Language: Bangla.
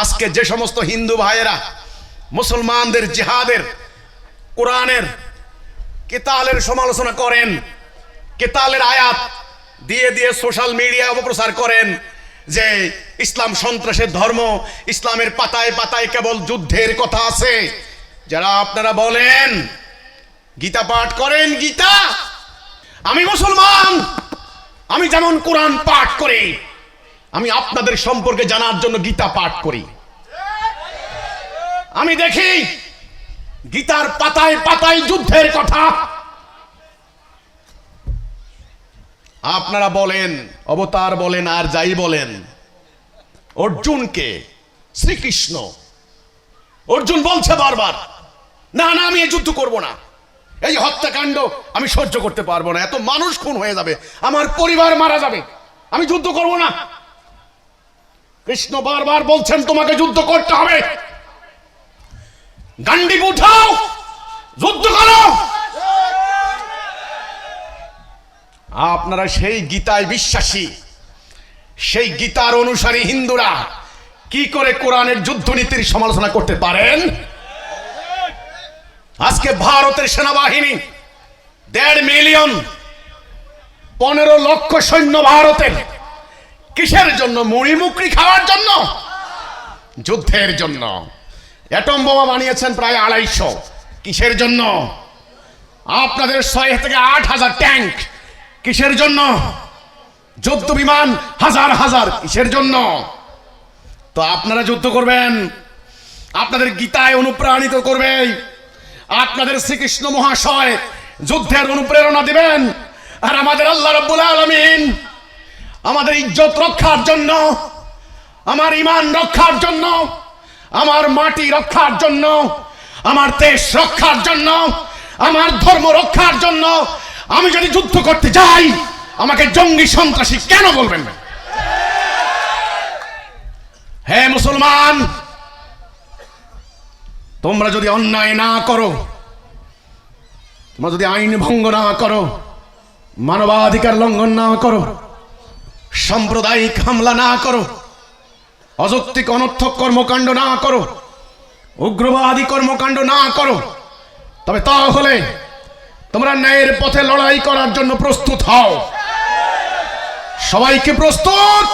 আজকে যে সমস্ত হিন্দু ভাইয়েরা, মুসলমানদের জিহাদের, কোরআনের কেতালের সমালোচনা করেন, কেতালের আয়াত দিয়ে দিয়ে সোশ্যাল মিডিয়া অপপ্রচার করেন যে ইসলাম সন্ত্রাসের ধর্ম, ইসলামের পাতায় পাতায় কেবল যুদ্ধের কথা আছে। যারা আপনারা বলেন, গীতা পাঠ করেন, গীতা? আমি মুসলমান, আমি যেমন কোরআন পাঠ করি আমি আপনাদের সম্পর্কে জানার জন্য গীতা পাঠ করি। আমি দেখি, গীতার পাতায় পাতায় যুদ্ধের কথা। আপনারা বলেন, অবতার বলেন, আর যাই বলেন, অর্জুনকে, শ্রীকৃষ্ণ, অর্জুন বলছে বারবার, না না, আমি এই যুদ্ধ করব না। এই হত্যাকাণ্ড আমি সহ্য করতে পারব না। এত মানুষ খুন হয়ে যাবে, আমার পরিবার মারা যাবে। আমি যুদ্ধ করব না। কৃষ্ণ বারবার বলছেন, তোমাকে যুদ্ধ করতে হবে। গান্ডি উঠাও, যুদ্ধ করো। আপনারা সেই গীতায় বিশ্বাসী, সেই গীতার অনুসারী হিন্দুরা কি করে কোরআনের যুদ্ধনীতির সমালোচনা করতে পারেন? আজকে ভারতের সেনাবাহিনী, দেড় মিলিয়ন, পনেরো লক্ষ সৈন্য ভারতের কিসের জন্য? মুড়ি মুকরি খাওয়ার জন্য? যুদ্ধের জন্য। অ্যাটম বোমা বানিয়েছেন প্রায় আড়াইশো। কিসের জন্য? আপনাদের ছয় থেকে আট হাজার ট্যাঙ্ক। কিসের জন্য? যুদ্ধ বিমান হাজার হাজার। কিসের জন্য? তো আপনারা যুদ্ধ করবেন। আপনাদের গীতায় অনুপ্রাণিত করবে। আপনাদের শ্রীকৃষ্ণ মহাশয় যুদ্ধের অনুপ্রেরণা দিবেন। আর আমাদের আল্লাহ রব্বুল আলমিন আমাদের ইজ্জত রক্ষার জন্য, আমার ইমান রক্ষার জন্য, আমার মাটি রক্ষার জন্য, আমার দেশ রক্ষার জন্য, আমার ধর্ম রক্ষার জন্য, আমি যদি যুদ্ধ করতে যাই, আমাকে জঙ্গি সন্ত্রাসী কেন বলবেন? হে মুসলমান, তোমরা যদি অন্যায় না করো, তোমরা যদি আইন ভঙ্গ না করো, মানবাধিকার লঙ্ঘন না করো সাম্প্রদায়িক হামলা না করো। অযৌক্তিক অনর্থক কর্মকাণ্ড না করো। উগ্রবাদী কর্মকাণ্ড না করো। তবে তাহলে তোমরা ন্যায়ের পথে লড়াই করার জন্য প্রস্তুত হও। সবাইকে প্রস্তুত!